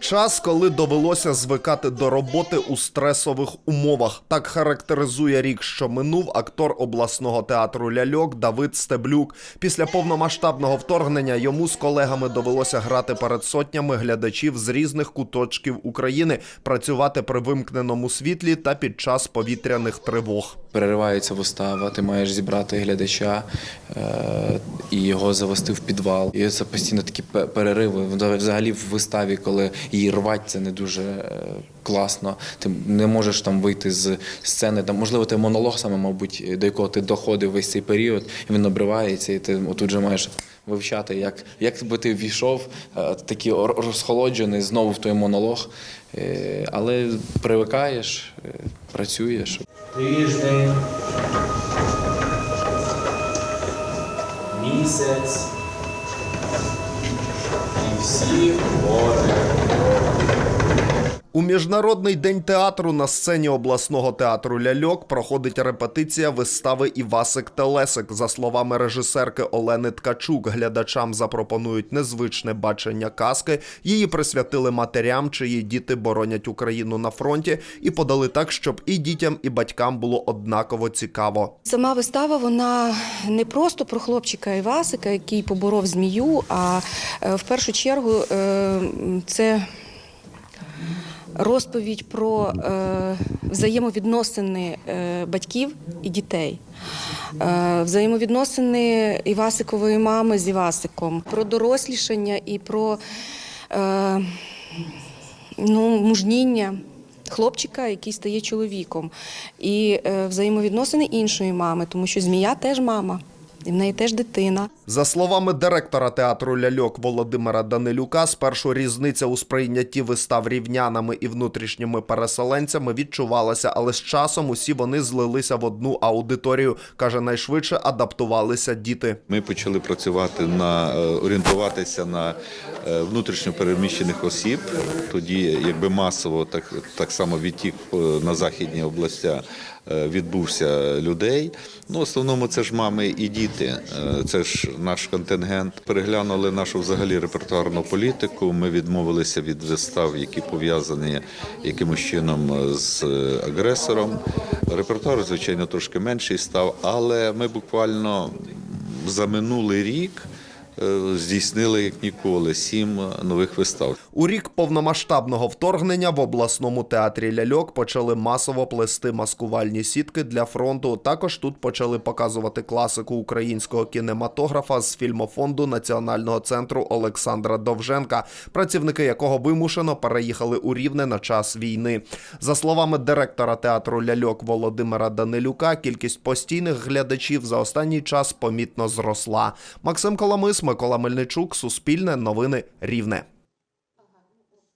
Час, коли довелося звикати до роботи у стресових умовах. Так характеризує рік, що минув актор обласного театру ляльок Давид Стеблюк. Після повномасштабного вторгнення йому з колегами довелося грати перед сотнями глядачів з різних куточків України, працювати при вимкненому світлі та під час повітряних тривог. Переривається вистава, ти маєш зібрати глядача е, і його завести в підвал. І це постійно такі пе- перериви. Взагалі в виставі, коли її рвать, це не дуже е, класно. Ти не можеш там вийти з сцени. Там, можливо, ти монолог саме, мабуть, до якого ти доходив весь цей період, і він обривається, і ти отут же маєш вивчати, як, як би ти війшов, е, такий розхолоджений знову в той монолог. Е, Але привикаєш, е, працюєш. тиждень, місяць і всі гори. У міжнародний день театру на сцені обласного театру ляльок проходить репетиція вистави Івасик Телесик. За словами режисерки Олени Ткачук, глядачам запропонують незвичне бачення казки. Її присвятили матерям, чиї діти боронять Україну на фронті, і подали так, щоб і дітям, і батькам було однаково цікаво. Сама вистава вона не просто про хлопчика Івасика, який поборов змію, а е, в першу чергу е, це розповідь про е, взаємовідносини е, батьків і дітей. Е, Взаємовідносини Івасикової мами з Івасиком, про дорослішання і про е, ну, мужніння хлопчика, який стає чоловіком, і е, взаємовідносини іншої мами, тому що змія теж мама, і в неї теж дитина. За словами директора театру ляльок Володимира Данилюка, спершу різниця у сприйнятті вистав рівнянами і внутрішніми переселенцями відчувалася, але з часом усі вони злилися в одну аудиторію. каже, найшвидше адаптувалися діти. Ми почали працювати на е, орієнтуватися на е, внутрішньо переміщених осіб. Тоді, якби масово, так так само відтік е, на західні областя відбувся людей. Ну, в основному це ж мами і діти. Е, Це ж наш контингент. Переглянули нашу взагалі репертуарну політику. Ми відмовилися від вистав, які пов'язані якимось чином з е, агресором. Репертуар, звичайно, трошки менший став, але ми буквально за минулий рік е, здійснили як ніколи сім нових вистав. У рік повномасштабного вторгнення в обласному театрі ляльок почали масово плести маскувальні сітки для фронту. Також тут почали показувати класику українського кінематографа з фільмофонду Національного центру Олександра Довженка, працівники якого вимушено переїхали у Рівне на час війни. За словами директора театру ляльок Володимира Данилюка, кількість постійних глядачів за останній час помітно зросла. Максим Коломис, Микола Мельничук, Суспільне, Новини Рівне.